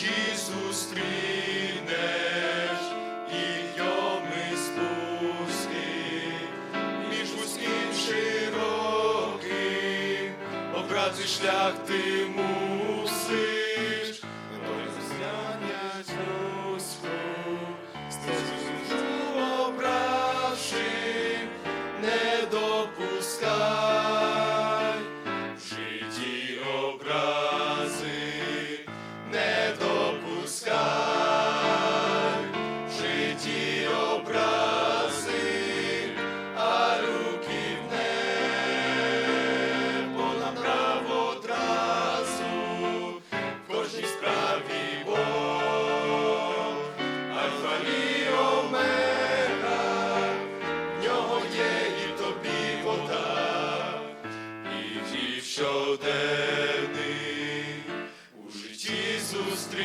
Чи зустрінеш ідьоми з пусті, між вузьким широким, обрати шлях ти мусиш.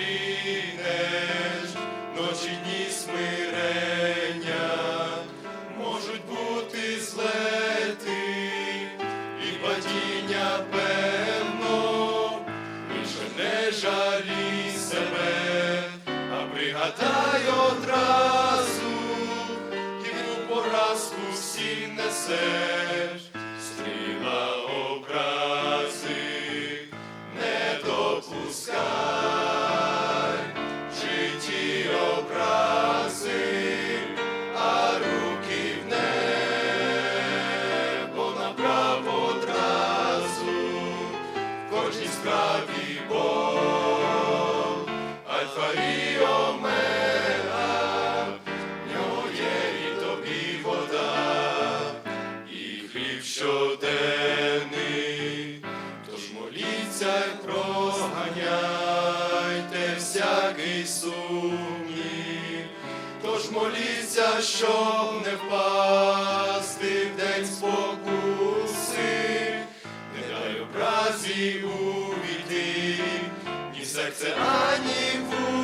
зустрінеш, ночі дні смирення, можуть бути злети і падіння певно, більше не жалій себе, а пригадай одразу, ти поразку всі несеш. хліб щоденний, тож моліться й проганяйте всякий сумнів, тож моліться, щоб не впасти в день спокуси, не дай образі увійти, ні в серце, ані в.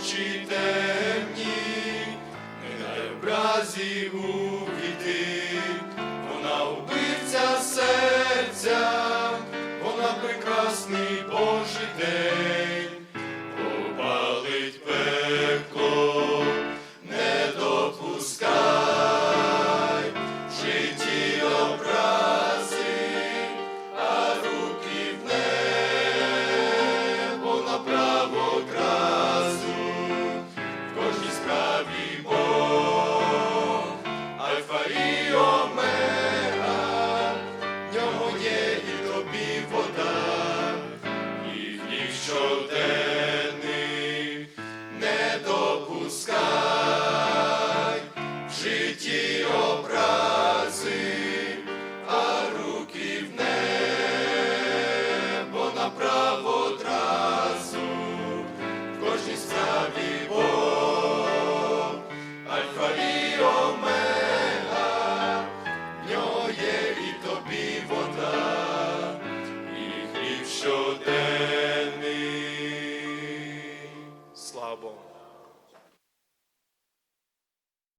ночі темні, не дай образів у. show them.